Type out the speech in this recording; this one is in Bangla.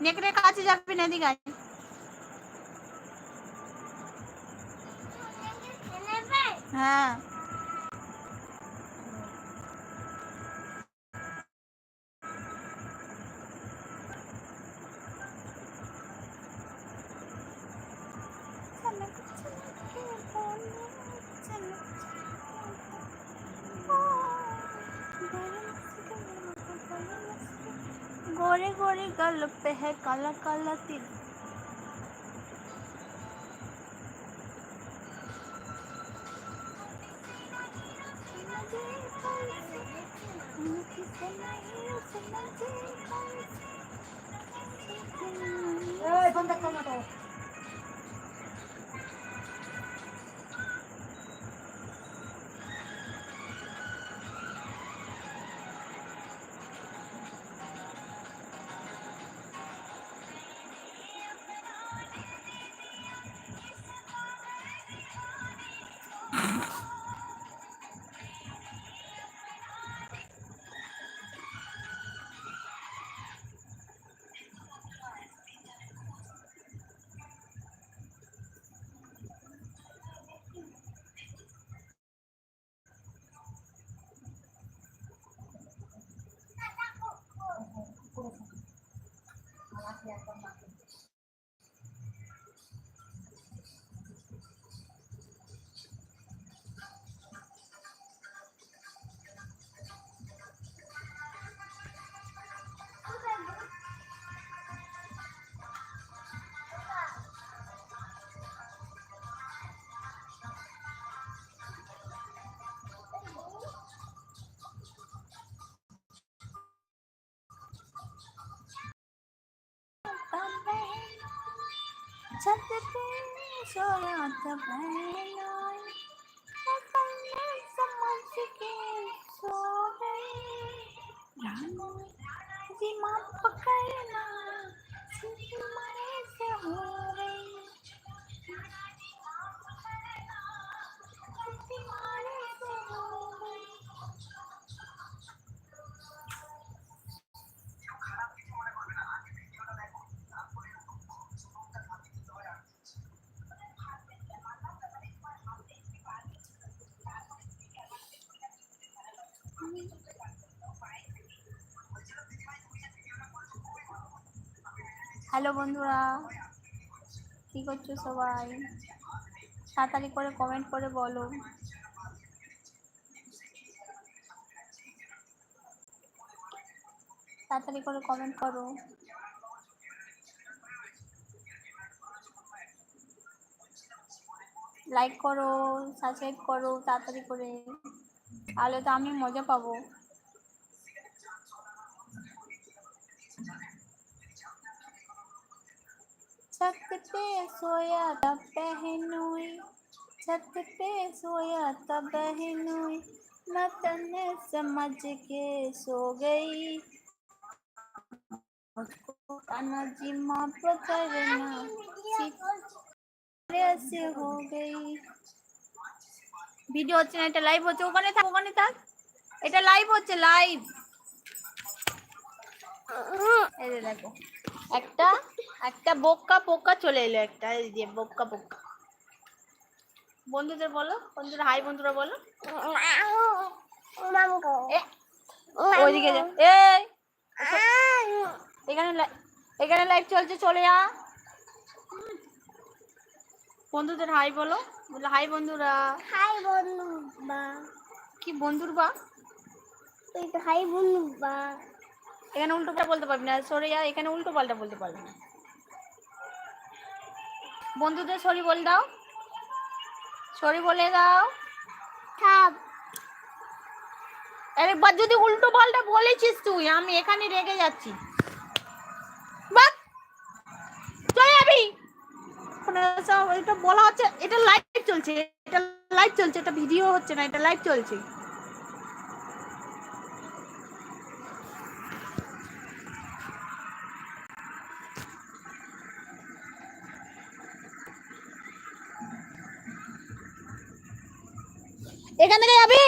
নেকড়ে কাছে যাবি না এদিকে আয়। হ্যাঁ गोरे गोरे गल पे है काला काला तिल। बंद करना छत पे सोया था बहनोई হ্যালো বন্ধুরা। কি করছ সবাই? তাড়াতাড়ি করে কমেন্ট করে বলো। তাড়াতাড়ি করে কমেন্ট করো। লাইক করো সাবস্ক্রাইব করো, তাড়াতাড়ি করে। তাহলে তো আমি মজা পাবো। छत पे सोया था बहनोई छत पे सोया था बहनोई मैं तन्ने समझ के सो गई मुझको कान्हा जी माँ पकड़ना सितारे से हो गई ভিডিও হচ্ছে না এটা লাইভ হচ্ছে ওখানে থাক ওখানে থাক এটা লাইভ হচ্ছে লাইভ এই যে দেখো একটা একটা বোক্কা পোক্কা চলে এলো একটা এই যে বোক্কা পোক্কা বন্ধুদের বলো বন্ধুরা হাই বন্ধুরা বলো। ওইদিকে এই এখানে এখানে লাইভ চলছে চলে যা বন্ধুদের হাই বলো বলো হাই বন্ধুরা। হাই বন্ধু বা কি বন্ধুর বা? হাই বন্ধু বা এখানে উল্টো পাল্টা বলতে পারবি না। সরে যা এখানে উল্টো পাল্টা বলতে পারবি না। বন্ধুদের সরি বলে দাও। সরি বলে দাও। একবার যদি উল্টো পাল্টা বলেছিস তুই আমি এখানে রেগে যাচ্ছি। বাদ চলে যাবি। সব এটা বলা হচ্ছে এটা লাইভ চলছে। এটা লাইভ চলছে এটা ভিডিও হচ্ছে না এটা লাইভ চলছে। এখান থেকে যাবি?